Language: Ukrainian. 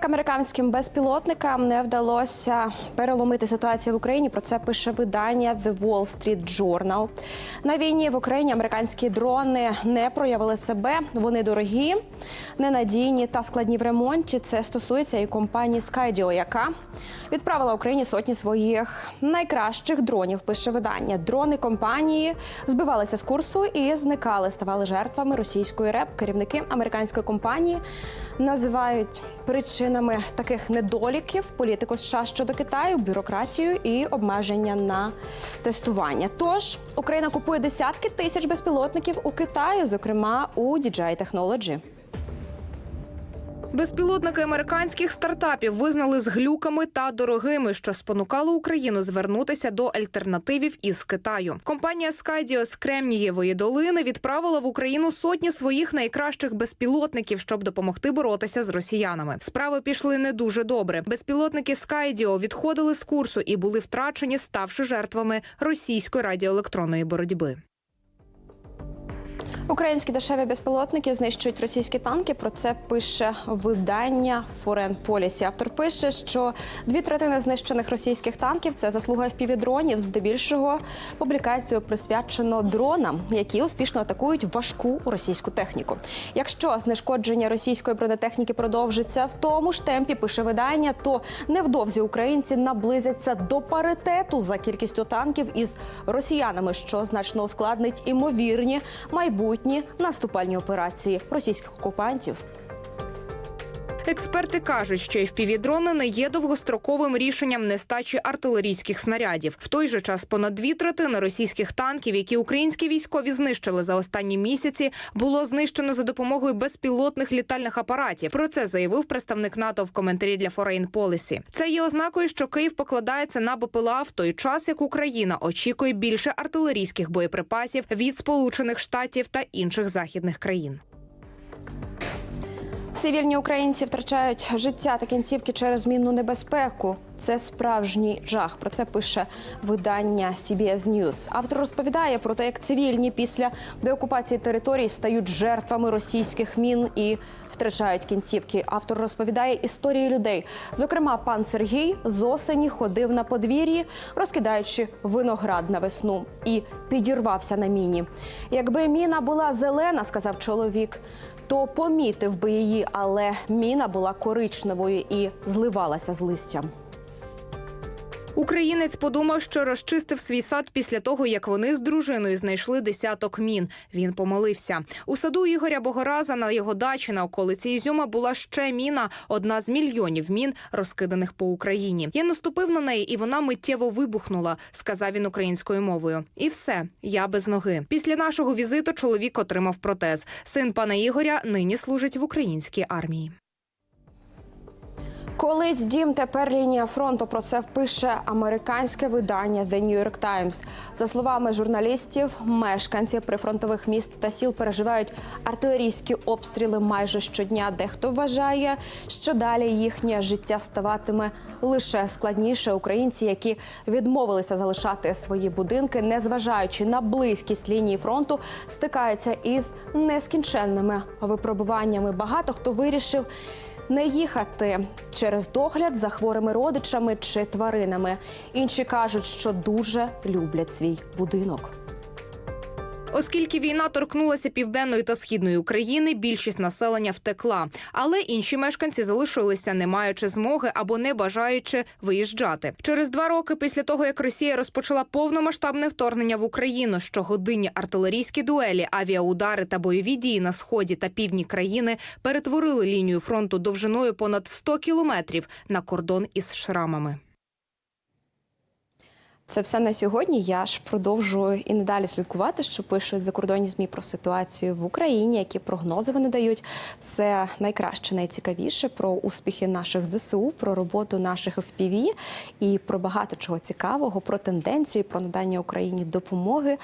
Американським безпілотникам не вдалося переломити ситуацію в Україні. Про це пише видання The Wall Street Journal. На війні в Україні американські дрони не проявили себе. Вони дорогі, ненадійні та складні в ремонті. Це стосується і компанії Skydio, яка відправила Україні сотні своїх найкращих дронів. Пише видання. Дрони компанії збивалися з курсу і зникали, ставали жертвами російської РЕП. Керівники американської компанії називають причинами таких недоліків політику США щодо Китаю, бюрократію і обмеження на тестування. Тож Україна купує десятки тисяч безпілотників у Китаю, зокрема у DJI Technology. Безпілотники американських стартапів визнали з глюками та дорогими, що спонукало Україну звернутися до альтернативів із Китаю. Компанія Skydio з Кремнієвої долини відправила в Україну сотні своїх найкращих безпілотників, щоб допомогти боротися з росіянами. Справи пішли не дуже добре. Безпілотники Skydio відходили з курсу і були втрачені, ставши жертвами російської радіоелектронної боротьби. Українські дешеві безпілотники знищують російські танки. Про це пише видання Foreign Policy. Автор пише, що дві третини знищених російських танків це заслуга впівдронів. Здебільшого публікацію присвячено дронам, які успішно атакують важку російську техніку. Якщо знешкодження російської бронетехніки продовжиться в тому ж темпі, пише видання, то невдовзі українці наблизяться до паритету за кількістю танків із росіянами, що значно ускладнить імовірні майбутні наступальні операції російських окупантів. Експерти кажуть, що FPV-дрони не є довгостроковим рішенням нестачі артилерійських снарядів. В той же час понад дві третини російських танків, які українські військові знищили за останні місяці, було знищено за допомогою безпілотних літальних апаратів. Про це заявив представник НАТО в коментарі для Foreign Policy. Це є ознакою, що Київ покладається на БПЛА в той час, як Україна очікує більше артилерійських боєприпасів від Сполучених Штатів та інших західних країн. Цивільні українці втрачають життя та кінцівки через мінну небезпеку. Це справжній жах. Про це пише видання CBS News. Автор розповідає про те, як цивільні після деокупації територій стають жертвами російських мін і втрачають кінцівки. Автор розповідає історії людей. Зокрема, пан Сергій з осені ходив на подвір'ї, розкидаючи виноград на весну, і підірвався на міні. Якби міна була зелена, сказав чоловік, то помітив би її, але міна була коричневою і зливалася з листям. Українець подумав, що розчистив свій сад після того, як вони з дружиною знайшли десяток мін. Він помолився. У саду Ігоря Богораза на його дачі на околиці Ізюма була ще міна, одна з мільйонів мін, розкиданих по Україні. Я наступив на неї, і вона миттєво вибухнула, сказав він українською мовою. І все, я без ноги. Після нашого візиту чоловік отримав протез. Син пана Ігоря нині служить в українській армії. Колись дім тепер лінія фронту. Про це пише американське видання The New York Times. За словами журналістів, мешканці прифронтових міст та сіл переживають артилерійські обстріли майже щодня. Дехто вважає, що далі їхнє життя ставатиме лише складніше. Українці, які відмовилися залишати свої будинки, незважаючи на близькість лінії фронту, стикаються із нескінченними випробуваннями. Багато хто вирішив не їхати через догляд за хворими родичами чи тваринами. Інші кажуть, що дуже люблять свій будинок. Оскільки війна торкнулася південної та східної України, більшість населення втекла, але інші мешканці залишилися, не маючи змоги або не бажаючи виїжджати. Через два роки після того, як Росія розпочала повномасштабне вторгнення в Україну, щогодинні артилерійські дуелі, авіаудари та бойові дії на сході та півдні країни перетворили лінію фронту довжиною понад 100 кілометрів на кордон із шрамами. Це все на сьогодні. Я ж продовжую і надалі слідкувати, що пишуть закордонні змі про ситуацію в Україні, які прогнози вони дають. Все найкраще, найцікавіше про успіхи наших ЗСУ, про роботу наших впіві і про багато чого цікавого, про тенденції, про надання Україні допомоги.